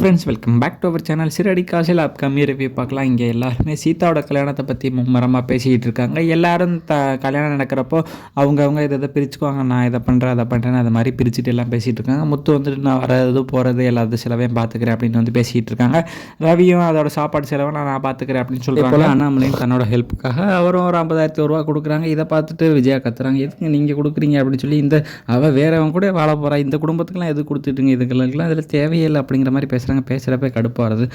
Friends welcome back to our channel சிறடி காசில் upcoming review பார்க்கலாம். இங்கே எல்லாருமே சீதாவோட கல்யாணத்தை பற்றி மும்மரமாக பேசிக்கிட்டு இருக்காங்க. எல்லாரும் த கல்யாணம் நடக்கிறப்போ அவங்கவுங்க இதை இதை பிரிச்சுக்குவாங்க. நான் இதை பண்ணுறேன் அதை பண்ணுறேன் அது மாதிரி பிரிச்சுட்டு எல்லாம் பேசிகிட்டு இருக்காங்க. முத்து வந்துட்டு நான் வரது போகிறது எல்லாத்து செலவையும் பார்த்துக்கிறேன் அப்படின்னு வந்து பேசிகிட்டு இருக்காங்க. ரவியும் அதோட சாப்பாடு செலவை நான் நான் பார்த்துக்கிறேன் அப்படின்னு சொல்கிறாங்க அண்ணாமலையும் தன்னோட ஹெல்ப்புக்காக அவரும் ஒரு ஐம்பதாயிரத்தி ரூபா கொடுக்குறாங்க. இதை பார்த்துட்டு விஜயா கத்துறாங்க. எதுக்கு நீங்கள் கொடுக்குறீங்க அப்படின்னு சொல்லி இந்த அவள் வேறவன் கூட வாழ போகிறா இந்த குடும்பத்துக்குலாம் எது கொடுத்துட்டுங்க? இதுக்கெல்லாம் இதில் தேவையில்லை அப்படிங்கிற மாதிரி பேசுகிறாங்க பேசுகிறப்ப கடுப்பாக வருது.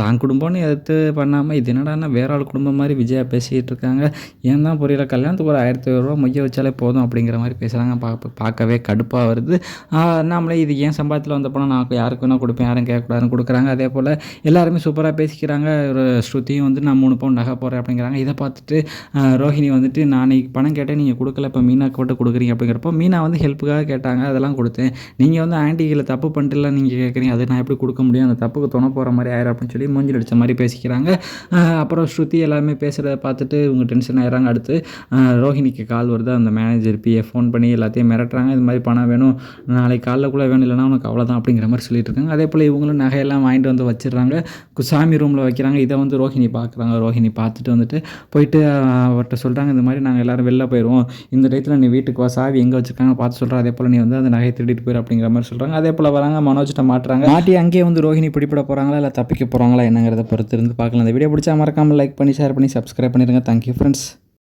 தான் குடும்பம்னு எதிர்த்து பண்ணாமல் இது என்னடான்னா வேற ஆள் குடும்பம் மாதிரி விஜயா பேசிகிட்டு இருக்காங்க. ஏன் தான் புரியல கல்யாணத்துக்கு ஒரு ஆயிரத்தி ரூபா மொய்ய வச்சாலே போதும் அப்படிங்கிற மாதிரி பேசுகிறாங்க பார்க்க பார்க்கவே கடுப்பாக வருது. நம்மளே இது ஏன் சம்பாதத்தில் வந்த பணம் நான் யாருக்கு வேணால் கொடுப்பேன் யாரும் கேட்கக்கூடாதுன்னு கொடுக்குறாங்க. அதே போல் எல்லாருமே சூப்பராக பேசிக்கிறாங்க. ஒரு ஸ்ருதியும் வந்து நான் மூணு பவுன் நகை போகிறேன் அப்படிங்கிறாங்க. இதை பார்த்துட்டு ரோஹிணி வந்துட்டு நான் இன்றைக்கி பணம் கேட்டேன் நீங்கள் கொடுக்கல இப்போ மீனாக்கு மட்டும் கொடுக்குறீங்க அப்படிங்கிறப்போ மீனா வந்து ஹெல்ப்புக்காக கேட்டாங்க. அதெல்லாம் கொடுத்தேன். நீங்கள் வந்து ஆன்ட்டிகளை தப்பு பண்ணிட்டுலாம் நீங்கள் கேட்குறீங்க. அது நான் எப்படி கொடுக்க முடியும். அந்த தப்புக்கு துணை போகிற மாதிரி ஆயிரும் அப்படின்னு சொல்லி மூஞ்சில் அடித்த மாதிரி பேசிக்கிறாங்க. அப்புறம் ஸ்ருதி எல்லாமே பேசுகிறத பார்த்துட்டு இவங்க டென்ஷன் ஆகிறாங்க அடுத்து ஆஹ் ரோஹிணிக்கு கால் வருது. அந்த மேனேஜர் பிஏ ஃபோன் பண்ணி எல்லாத்தையும் மிரட்டுறாங்க. இது மாதிரி பணம் வேணும். நாளைக்கு காலைல கூட வேணும். இல்லைனா உனக்கு அவ்வளோதான் அப்படிங்கிற மாதிரி சொல்லிட்டு இருக்காங்க. அதே போல் இவங்களும் நகையெல்லாம் வாங்கிட்டு வந்து வச்சிடுறாங்க. சாமி ரூமில் வைக்கிறாங்க. இதை வந்து ரோஹிணி பார்க்குறாங்க. ரோஹிணி பார்த்துட்டு வந்துட்டு போயிட்டு அவர்கிட்ட சொல்கிறாங்க இந்த மாதிரி நாங்கள் எல்லோரும் வெளில போயிடுவோம் இந்த டயத்தில் நீ வீட்டுக்கு வா. சாவி எங்கே வச்சுருக்காங்க பார்த்து சொல்கிறேன் அதே போல் நீ வந்து அந்த நகையை திருடிட்டு போயிரு அப்படிங்கிற மாதிரி சொல்கிறாங்க அதே போல் வராங்க. மனோஜிட்ட மாட்டுறாங்க. மாட்டி அங்கேயே வந்து ரோஹிணி பிடிப்பட போகிறாங்களா இல்லை தப்பிக்க போகிறாங்களா என்னங்கிறத பொறுத்து இருந்து பார்க்கலாம். இந்த வீடியோ பிடிச்சா மறக்காமல் லைக் பண்ணி ஷேர் பண்ணி சப்ஸ்கிரைப் பண்ணிடுங்க தேங்க்யூ ஃப்ரெண்ட்ஸ்